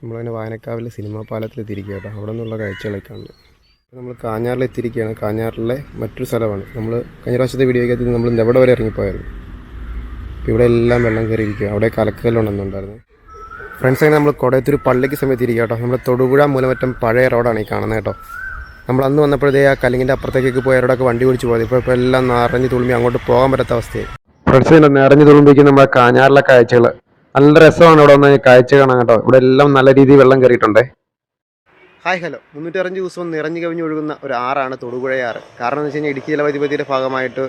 നമ്മളങ്ങനെ വായനക്കാവിലെ സിനിമാ പാലത്തിലെത്തിയിരിക്കുക കേട്ടോ. അവിടെ നിന്നുള്ള കാഴ്ചകളൊക്കെ കാണുന്നത് നമ്മൾ കാഞ്ഞാറിലെത്തിയിരിക്കുകയാണ് കാഞ്ഞാറിലെ മറ്റൊരു സ്ഥലമാണ്. നമ്മൾ കഴിഞ്ഞ പ്രാവശ്യത്തെ വീഡിയോയ്ക്കകത്ത് നമ്മൾ എവിടെ വരെ ഇറങ്ങിപ്പോയായിരുന്നു? ഇപ്പോൾ ഇവിടെ എല്ലാം വെള്ളം കയറിയിരിക്കുക അവിടെ കലക്കലുണ്ടെന്നുണ്ടായിരുന്നു ഫ്രണ്ട്സ് അങ്ങനെ നമ്മൾ കൊടയത്തൂർ പള്ളിക്ക് സമയത്ത് ഇരിക്കുക കേട്ടോ. നമ്മുടെ തൊടുപുഴ മൂലമറ്റം പഴയ റോഡാണ് ഈ കാണുന്നത് കേട്ടോ. നമ്മൾ അന്ന് വന്നപ്പോഴത്തേ ആ കല്ലിങ്ങിന്റെ അപ്പുറത്തേക്ക് പോയ റോഡൊക്കെ വണ്ടി ഓടിച്ച് പോയത്. ഇപ്പോൾ ഇപ്പോൾ എല്ലാം നിറഞ്ഞു തുളുമ്പി അങ്ങോട്ട് പോകാൻ പറ്റാത്ത അവസ്ഥയായി. ഫ്രണ്ട്സ് ഇതിന്റെ നിറഞ്ഞു തുളുമ്പിക്കുന്ന നമ്മുടെ കാഞ്ഞാറിലെ കാഴ്ചകൾ. നല്ല രസമാണ് ഇവിടെ വന്ന് കാഴ്ച കാണാൻ കേട്ടോ. ഇവിടെ എല്ലാം നല്ല രീതിയിൽ വെള്ളം കയറിയിട്ടുണ്ടേ. Hi hello. മുന്നൂറ്ററഞ്ച് ദിവസവും നിറഞ്ഞു കവിഞ്ഞ് ഒഴുകുന്ന ഒരു ആറാണ് തൊടുപുഴയാറ്. കാരണം എന്ന് വെച്ച് കഴിഞ്ഞാൽ ഇടുക്കി ജലവൈദ്യുതിയുടെ ഭാഗമായിട്ട്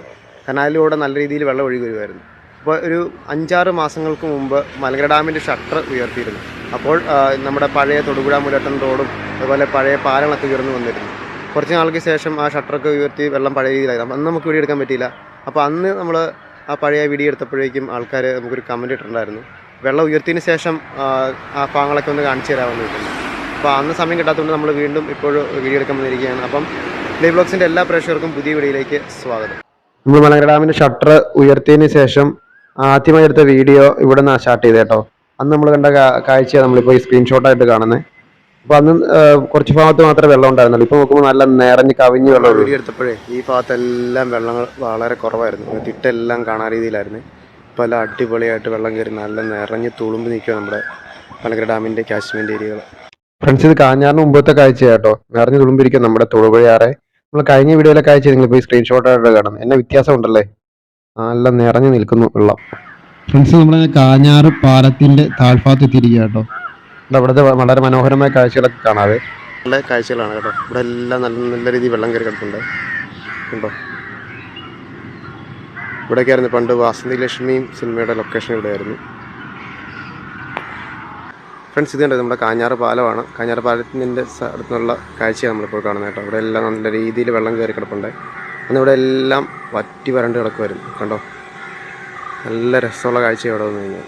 കനാലിലൂടെ നല്ല രീതിയിൽ വെള്ളം ഒഴുകി വരുമായിരുന്നു അപ്പോൾ ഒരു അഞ്ചാറ് മാസങ്ങൾക്ക് മുമ്പ് മലങ്കര ഡാമിന്റെ ഷട്ടർ ഉയർത്തിയിരുന്നു. അപ്പോൾ നമ്മുടെ പഴയ തൊടുപുഴ മുലട്ടൻ റോഡും അതുപോലെ പഴയ പാലങ്ങളൊക്കെ ഉയർന്നു വന്നിരുന്നു. കുറച്ച് നാൾക്ക് ശേഷം ആ ഷട്ടറൊക്കെ ഉയർത്തി വെള്ളം പഴയ രീതിയിലായി. അന്ന് നമുക്ക് വീഡിയോ എടുക്കാൻ പറ്റിയില്ല. അപ്പോൾ അന്ന് നമ്മൾ ആ പഴയ വീഡിയോ എടുത്തപ്പോഴേക്കും ആൾക്കാർ നമുക്കൊരു കമന്റ് ഇട്ടിട്ടുണ്ടായിരുന്നു. വെള്ളം ഉയർത്തിയതിന് ശേഷം ആ, പാങ്ങളൊക്കെ ഭാഗങ്ങളൊക്കെ ഒന്ന് കാണിച്ചു തരാമെന്ന് ചോദിക്കുന്നു അപ്പോൾ അന്ന് സമയം കിട്ടാത്തതുകൊണ്ട് നമ്മൾ വീണ്ടും ഇപ്പോഴും വീഡിയോ എടുക്കാൻ വന്നിരിക്കുകയാണ്. അപ്പം ലൈവ് ബ്ലോഗ്സിന്റെ എല്ലാ പ്രേക്ഷകർക്കും പുതിയ വീഡിയോയിലേക്ക് സ്വാഗതം. നമ്മൾ മലങ്കര ഡാമിന്റെ ഷട്ടർ ഉയർത്തിയതിന് ശേഷം ആദ്യമായി എടുത്ത വീഡിയോ ഇവിടെ നിന്ന് സ്റ്റാർട്ട് ചെയ്തത് കേട്ടോ. അന്ന് നമ്മൾ കണ്ട കാഴ്ചയാണ് നമ്മളിപ്പോൾ ഈ സ്ക്രീൻഷോട്ടായിട്ട് കാണുന്നത്. അപ്പോൾ അന്ന് കുറച്ച് ഭാഗത്ത് മാത്രമേ വെള്ളം ഉണ്ടായിരുന്നുള്ളൂ. ഇപ്പോൾ നോക്കുമ്പോൾ നല്ല നിറഞ്ഞ് കവിഞ്ഞ് വെള്ളം വീഡിയോ എടുത്തപ്പോഴേ ഈ ഭാഗത്തെല്ലാം വെള്ളങ്ങൾ വളരെ കുറവായിരുന്നു. തിട്ടെല്ലാം കാണാൻ രീതിയിലായിരുന്നു. എല്ലാം അടിപൊളിയായിട്ട് വെള്ളം കയറി നല്ല നിറഞ്ഞ് തുളുമ്പ് നിൽക്കുക നമ്മുടെ മലങ്കര ഡാമിന്റെ കാശ്മീർ ഏരിയകൾ. ഫ്രണ്ട്സ് ഇത് കാഞ്ഞാറിന് മുമ്പത്തെ കാഴ്ച കേട്ടോ നിറഞ്ഞു തുളുമ്പിരിക്കും നമ്മുടെ തൊടുപുഴയാറെ. നമ്മൾ കഴിഞ്ഞ വീഡിയോയിലെ കാഴ്ച നിങ്ങൾ പോയി സ്ക്രീൻഷോട്ടായിട്ട് കാണും എന്നെ വ്യത്യാസം ഉണ്ടല്ലേ നല്ല നിറഞ്ഞു നിൽക്കുന്നു വെള്ളം. ഫ്രണ്ട്സ് നമ്മൾ കാഞ്ഞാറ് പാലത്തിന്റെ താഴ്ഭാഗത്ത് എത്തിയിരിക്കുക കേട്ടോ അവിടുത്തെ വളരെ മനോഹരമായ കാഴ്ചകളൊക്കെ കാണാതെ നല്ല കാഴ്ചകളാണ് കേട്ടോ. ഇവിടെ എല്ലാം നല്ല നല്ല രീതിയിൽ വെള്ളം കയറി കിടക്കുന്നുണ്ട് ഉണ്ടോ ഇവിടെയൊക്കെ ആയിരുന്നു പണ്ട് വാസന്തി ലക്ഷ്മിയും സിനിമയുടെ ലൊക്കേഷൻ ഇവിടെയായിരുന്നു ഫ്രണ്ട്സ് ഇത് കണ്ടത് നമ്മുടെ കാഞ്ഞാറ് പാലമാണ്. കാഞ്ഞാറ് പാലത്തിന്റെ അടുത്തുള്ള കാഴ്ചയാണ് നമ്മളിപ്പോൾ കാണുന്നത് കേട്ടോ. ഇവിടെ എല്ലാം നല്ല രീതിയിൽ വെള്ളം കയറി കിടപ്പുണ്ട്. അന്ന് ഇവിടെ എല്ലാം വറ്റി വരണ്ട് കിടക്കുമായിരുന്നു കണ്ടോ? നല്ല രസമുള്ള കാഴ്ച ഇവിടെ വന്നു കഴിഞ്ഞാൽ.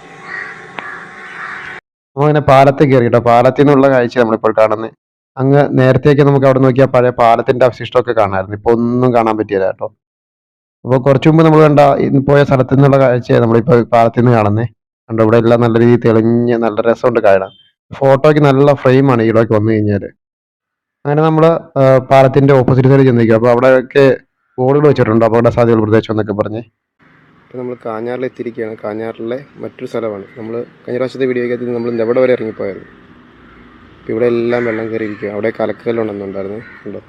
അങ്ങനെ പാലത്തിൽ കയറി കേട്ടോ. പാലത്തിൽ നിന്നുള്ള കാഴ്ച നമ്മളിപ്പോൾ കാണുന്നത്. അങ്ങ് നേരത്തേക്ക് നമുക്ക് അവിടെ നോക്കിയാൽ പഴയ പാലത്തിന്റെ അവശിഷ്ടമൊക്കെ കാണാമായിരുന്നു. ഇപ്പോൾ ഒന്നും കാണാൻ പറ്റിയില്ല കേട്ടോ. അപ്പോൾ കുറച്ചു മുമ്പ് നമ്മൾ കണ്ട പോയ സ്ഥലത്തു നിന്നുള്ള കാഴ്ചയാണ് നമ്മളിപ്പോൾ പാലത്തിൽ നിന്ന് കാണുന്നത് കണ്ടോ ഇവിടെ എല്ലാം നല്ല രീതിയിൽ തെളിഞ്ഞ് നല്ല രസമുണ്ട് കാണാൻ. ഫോട്ടോയ്ക്ക് നല്ല ഫ്രെയിമാണ് ഈടൊക്കെ വന്നു കഴിഞ്ഞാൽ അങ്ങനെ നമ്മൾ പാലത്തിന്റെ ഓപ്പോസിറ്റ് സൈഡിൽ ചെന്നിരിക്കും അപ്പോൾ അവിടെയൊക്കെ ബോർഡുകൾ വെച്ചിട്ടുണ്ട്. അപകട സാധ്യത പ്രദേശം എന്നൊക്കെ പറഞ്ഞ്. നമ്മൾ കാഞ്ഞാറിൽ എത്തിയിരിക്കുകയാണ്. കാഞ്ഞാറിലെ മറ്റൊരു സ്ഥലമാണ്. നമ്മൾ കഴിഞ്ഞ പ്രാവശ്യത്തെ വീഡിയോയ്ക്കകത്ത് നമ്മൾ എവിടെ വരെ ഇറങ്ങിപ്പോയായിരുന്നു. ഇവിടെ എല്ലാം വെള്ളം കയറിയിരിക്കുക അവിടെ കലക്കല്ലുണ്ടെന്നുണ്ടായിരുന്നു ഉണ്ടോ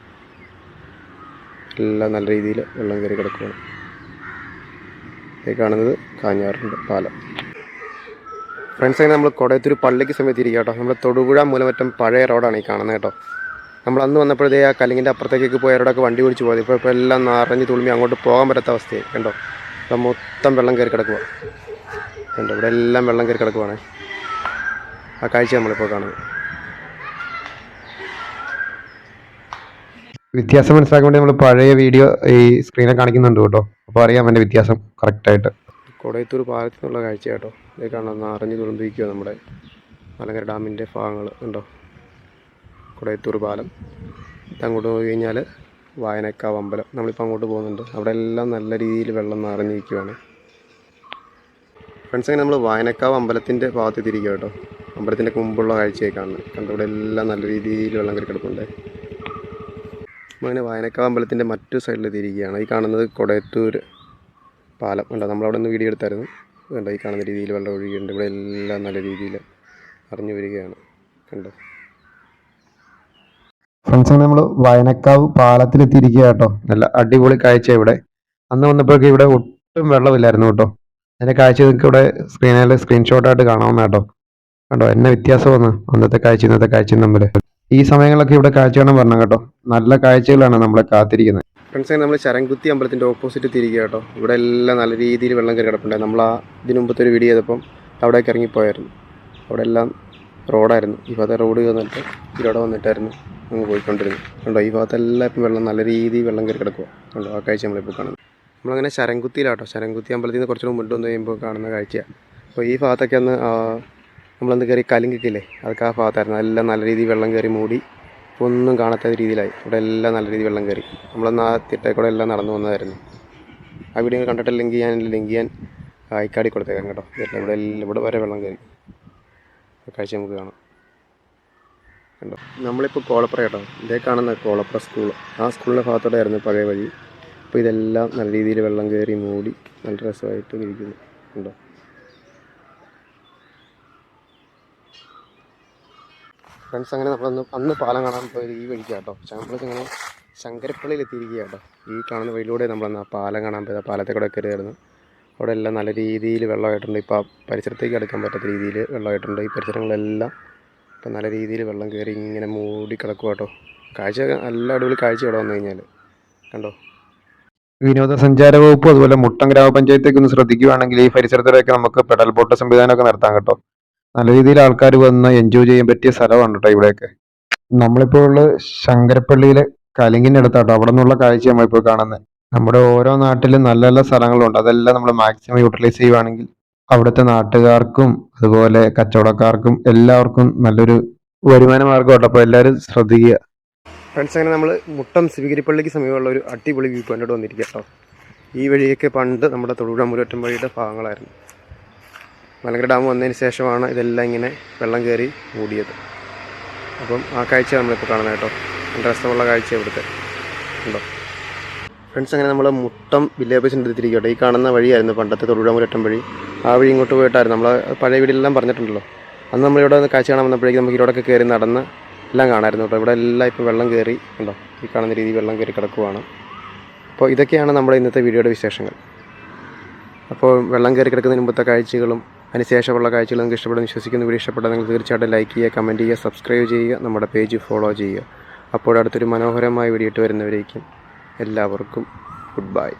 എല്ലാം നല്ല രീതിയിൽ വെള്ളം കയറി കിടക്കുകയാണ്. ഈ കാണുന്നത് കാഞ്ഞാറിന്റെ പാലം. ഫ്രണ്ട്സ് അങ്ങനെ നമ്മൾ കൊടയത്തൂർ പള്ളിക്ക് സമയത്ത് ഇരിക്കുക കേട്ടോ. നമ്മുടെ തൊടുപുഴ മൂലമറ്റം പഴയ റോഡാണ് ഈ കാണുന്നത് കേട്ടോ. നമ്മൾ അന്ന് വന്നപ്പോഴത്തേ ആ കല്ലിങ്ങിന്റെ അപ്പുറത്തേക്കൊക്കെ പോയ റോഡൊക്കെ വണ്ടി ഓടിച്ച് പോയത്. ഇപ്പോൾ ഇപ്പോൾ എല്ലാം നിറഞ്ഞ് തുളുമ്പി അങ്ങോട്ട് പോകാൻ പറ്റാത്ത അവസ്ഥയായി. കണ്ടോ? ഇപ്പം മൊത്തം വെള്ളം കയറി കിടക്കുക കണ്ടോ? ഇവിടെ എല്ലാം വെള്ളം കയറി കിടക്കുവാണ്. ആ കാഴ്ച നമ്മളിപ്പോൾ കാണുന്നത്. വ്യത്യാസം മനസ്സിലാക്കാൻ വേണ്ടി നമ്മൾ പഴയ വീഡിയോ ഈ സ്ക്രീനിൽ കാണിക്കുന്നുണ്ട് കേട്ടോ. അപ്പോൾ അറിയാം എന്റെ വ്യത്യാസം കറക്റ്റായിട്ട് കൊടയത്തൂർ പാലത്തിൽ നിന്നുള്ള കാഴ്ച കേട്ടോ. ഇത് കാണാം അറിഞ്ഞു തുളുമ്പിരിക്കുക നമ്മുടെ മലങ്കര ഡാമിന്റെ ഭാഗങ്ങൾ ഉണ്ടോ കൊടയത്തൂർ പാലം. അങ്ങോട്ട് പോയി കഴിഞ്ഞാൽ വായനക്കാവ് അമ്പലം. നമ്മളിപ്പോൾ അങ്ങോട്ട് പോകുന്നുണ്ട്. അവിടെ എല്ലാം നല്ല രീതിയിൽ വെള്ളം നിറഞ്ഞിരിക്കുകയാണ് ഫ്രണ്ട്സ് അങ്ങനെ നമ്മൾ വായനക്കാവ് അമ്പലത്തിന്റെ ഭാഗത്ത് തിരിക്കുക കേട്ടോ. അമ്പലത്തിന്റെ മുമ്പുള്ള കാഴ്ചയൊക്കെ കാണുന്നത്. കണ്ടവിടെ എല്ലാം നല്ല രീതിയിൽ വെള്ളം കയറി കിടപ്പുണ്ട്. അങ്ങനെ വായനക്കാവ് അമ്പലത്തിന്റെ മറ്റു സൈഡിൽ തിരിക്കുകയാണ് ഈ കാണുന്നത് കൊടയത്തൂർ പാലം. ഉണ്ടോ നമ്മളവിടെ നിന്ന് വീഡിയോ എടുത്തായിരുന്നു. കണ്ടോ? ഈ കാണുന്ന രീതിയിൽ വെള്ളം ഒഴുകിയുണ്ട് ഇവിടെ എല്ലാം നല്ല രീതിയിൽ അറിഞ്ഞു വരികയാണ്. കണ്ടോ? ഫ്രണ്ട്സ് നമ്മൾ വയനക്കാവ് പാലത്തിലെത്തിയിരിക്കുക കേട്ടോ. നല്ല അടിപൊളി കാഴ്ച ഇവിടെ. അന്ന് വന്നപ്പോഴേക്കും ഇവിടെ ഒട്ടും വെള്ളമില്ലായിരുന്നു കേട്ടോ. അതിന്റെ കാഴ്ച നിങ്ങൾക്ക് ഇവിടെ സ്ക്രീനിൽ സ്ക്രീൻഷോട്ടായിട്ട് കാണാവുന്ന കേട്ടോ. കണ്ടോ? എന്നെ വ്യത്യാസം വന്ന് അന്നത്തെ കാഴ്ച ഇന്നത്തെ കാഴ്ച തമ്മിൽ ഈ സമയങ്ങളൊക്കെ ഇവിടെ കാഴ്ച കാണാൻ വരണം കേട്ടോ. നല്ല കാഴ്ചകളാണ് നമ്മളെ കാത്തിരിക്കുന്നത്. ഫ്രണ്ട്സ് നമ്മൾ ശരംകുത്തി അമ്പലത്തിന്റെ ഓപ്പോസിറ്റ് തിരികെ കേട്ടോ. ഇവിടെ എല്ലാം നല്ല രീതിയിൽ വെള്ളം കയറി കിടപ്പുണ്ടായി നമ്മൾ ആ ഇതിനു മുമ്പത്തെ ഒരു വീഡിയോ ചെയ്തപ്പം അവിടേക്ക് ഇറങ്ങിപ്പോയായിരുന്നു അവിടെ എല്ലാം റോഡായിരുന്നു. ഈ ഭാഗത്തെ റോഡ് വന്നിട്ട് ഇതിലൂടെ വന്നിട്ടായിരുന്നു അങ്ങ് പോയിക്കൊണ്ടിരുന്നു കണ്ടോ ഈ ഭാഗത്തെല്ലാം ഇപ്പം വെള്ളം നല്ല രീതിയിൽ വെള്ളം കയറി കിടക്കുക കണ്ടോ ആ കാഴ്ച നമ്മളിപ്പോൾ കാണുന്നത്. നമ്മളങ്ങനെ ശരംകുത്തിയിലാട്ടോ ശരംകുത്തി അമ്പലത്തിൽ നിന്ന് കുറച്ചുകൂടി മുന്നോട്ട് വന്ന് കഴിയുമ്പോൾ കാണുന്ന കാഴ്ചയാണ് അപ്പോൾ ഈ ഭാഗത്തൊക്കെ ഒന്ന് നമ്മളന്ന് കയറി കലിങ്കിക്കില്ലേ അതൊക്കെ ആ ഭാഗത്തായിരുന്നു. എല്ലാം നല്ല രീതിയിൽ വെള്ളം കയറി മൂടി. ഇപ്പോൾ ഒന്നും കാണാത്ത രീതിയിലായി. ഇവിടെ എല്ലാം നല്ല രീതിയിൽ വെള്ളം കയറി. നമ്മളന്ന് ആ തിട്ടേക്കൂടെ എല്ലാം നടന്നു വന്നതായിരുന്നു. ആ വീഡിയോ കണ്ടിട്ടില്ലെങ്കിൽ ഞാൻ ലിങ്ക് ചെയ്യാൻ അയക്കാടി കൊടുത്തേക്കാം കേട്ടോ. ഇവിടെ എല്ലാം ഇവിടെ വരെ വെള്ളം കയറി. കാഴ്ച നമുക്ക് കാണാം. കണ്ടോ? നമ്മളിപ്പോൾ കോളപ്ര കേട്ടോ. ഇതേ കാണുന്ന കോളപ്ര സ്കൂൾ. ആ സ്കൂളിന്റെ ഭാഗത്തോടെ ആയിരുന്നു പഴയ വഴി. അപ്പോൾ ഇതെല്ലാം നല്ല രീതിയിൽ വെള്ളം കയറി മൂടി നല്ല രസമായിട്ട് ഇരിക്കുന്നു. കണ്ടോ? ഫ്രണ്ട്സ് അങ്ങനെ നമ്മളന്ന് അന്ന് പാലം കാണാൻ പോയത് ഈ വഴിക്കാണ് കേട്ടോ. നമ്മളിത് ഇങ്ങനെ ശങ്കരപ്പള്ളിയിൽ എത്തിയിരിക്കുക കേട്ടോ ഈ കാണുന്ന വഴിയിലൂടെ നമ്മളന്ന് ആ പാലം കാണാൻ പോയത് ആ പാലത്തെ കൂടെ കയറിയായിരുന്നു. അവിടെ എല്ലാം നല്ല രീതിയിൽ വെള്ളമായിട്ടുണ്ട്. ഇപ്പോൾ പരിസരത്തേക്ക് അടുക്കാൻ പറ്റാത്ത രീതിയിൽ വെള്ളമായിട്ടുണ്ട്. ഈ പരിസരങ്ങളെല്ലാം ഇപ്പം നല്ല രീതിയിൽ വെള്ളം കയറി ഇങ്ങനെ മൂടി കിടക്കുക കേട്ടോ. കാഴ്ച നല്ല അടിപൊളി കാഴ്ച ഇവിടെ വന്നു കഴിഞ്ഞാൽ കണ്ടോ? വിനോദസഞ്ചാര വകുപ്പ് അതുപോലെ മുട്ടം ഗ്രാമപഞ്ചായത്തേക്ക് ഒന്ന് ശ്രദ്ധിക്കുകയാണെങ്കിൽ ഈ പരിസരത്തിലൊക്കെ നമുക്ക് പെഡൽ ബോട്ട് സംവിധാനമൊക്കെ നടത്താം കേട്ടോ. നല്ല രീതിയിൽ ആൾക്കാർ വന്ന് എൻജോയ് ചെയ്യാൻ പറ്റിയ സ്ഥലമാണ് കേട്ടോ ഇവിടെയൊക്കെ. നമ്മളിപ്പോൾ ഉള്ള ശങ്കരപ്പള്ളിയിലെ കലിങ്ങിന്റെ അടുത്താട്ടോ. അവിടെ നിന്നുള്ള കാഴ്ച നമ്മളിപ്പോൾ കാണുന്നത്. നമ്മുടെ ഓരോ നാട്ടിലും നല്ല നല്ല സ്ഥലങ്ങളുണ്ട്. അതെല്ലാം നമ്മൾ മാക്സിമം യൂട്ടിലൈസ് ചെയ്യുവാണെങ്കിൽ അവിടുത്തെ നാട്ടുകാർക്കും അതുപോലെ കച്ചവടക്കാർക്കും എല്ലാവർക്കും നല്ലൊരു വരുമാന മാർഗം കേട്ടോ അപ്പോൾ എല്ലാവരും ശ്രദ്ധിക്കുക. ഫ്രണ്ട്സ് അങ്ങനെ നമ്മൾ മുട്ടം ശിവഗിരിപ്പള്ളിക്ക് സമീപമുള്ള ഒരു അടിപൊളി വ്യൂ പോയിന്റോട് വന്നിരിക്കുക കേട്ടോ ഈ വഴിയൊക്കെ പണ്ട് നമ്മുടെ തൊടുപുഴ വഴിയുടെ ഭാഗങ്ങളായിരുന്നു. മലങ്കര ഡാം വന്നതിന് ശേഷമാണ് ഇതെല്ലാം ഇങ്ങനെ വെള്ളം കയറി മൂടിയത്. അപ്പം ആ കാഴ്ച നമ്മളിപ്പോൾ കാണുന്നത് കേട്ടോ. നല്ല രസമുള്ള കാഴ്ച ഇവിടുത്തെ. ഉണ്ടോ? ഫ്രണ്ട്സ് അങ്ങനെ നമ്മൾ മുട്ടം വില്ലേജ് ഓഫീസിന്റെ അടുത്തിരിക്കട്ടെ ഈ കാണുന്ന വഴിയായിരുന്നു പണ്ടത്തെ തൊടുപുഴ വഴി. ആ വഴി ഇങ്ങോട്ട് പോയിട്ടായിരുന്നു. നമ്മൾ പഴയ വീടിലെല്ലാം പറഞ്ഞിട്ടുണ്ടല്ലോ. അന്ന് നമ്മളിവിടെ വന്ന് കാഴ്ച കാണാൻ വന്നപ്പോഴേക്കും നമുക്ക് ഇവിടെയൊക്കെ കയറി നടന്ന് എല്ലാം കാണായിരുന്നു കേട്ടോ. ഇവിടെ എല്ലാം ഇപ്പോൾ വെള്ളം കയറി ഉണ്ടോ? ഈ കാണുന്ന രീതിയിൽ വെള്ളം കയറി കിടക്കുവാണ്. അപ്പോൾ ഇതൊക്കെയാണ് നമ്മുടെ ഇന്നത്തെ വീഡിയോയുടെ വിശേഷങ്ങൾ. അപ്പോൾ വെള്ളം കയറി കിടക്കുന്നതിന് മുമ്പത്തെ കാഴ്ചകളും അതിനുശേഷമുള്ള കാഴ്ചകൾ നിങ്ങൾക്ക് ഇഷ്ടപ്പെടുന്ന വിശ്വസിക്കുന്നു. വീഡിയോ ഇഷ്ടപ്പെട്ടാൽ നിങ്ങൾ തീർച്ചയായിട്ടും ലൈക്ക് ചെയ്യുക കമന്റ് ചെയ്യുക സബ്സ്ക്രൈബ് ചെയ്യുക നമ്മുടെ പേജ് ഫോളോ ചെയ്യുക. അപ്പോൾ അടുത്തൊരു മനോഹരമായ വീഡിയോ ഇട്ട് വരുന്നവരേക്കും എല്ലാവർക്കും ഗുഡ് ബൈ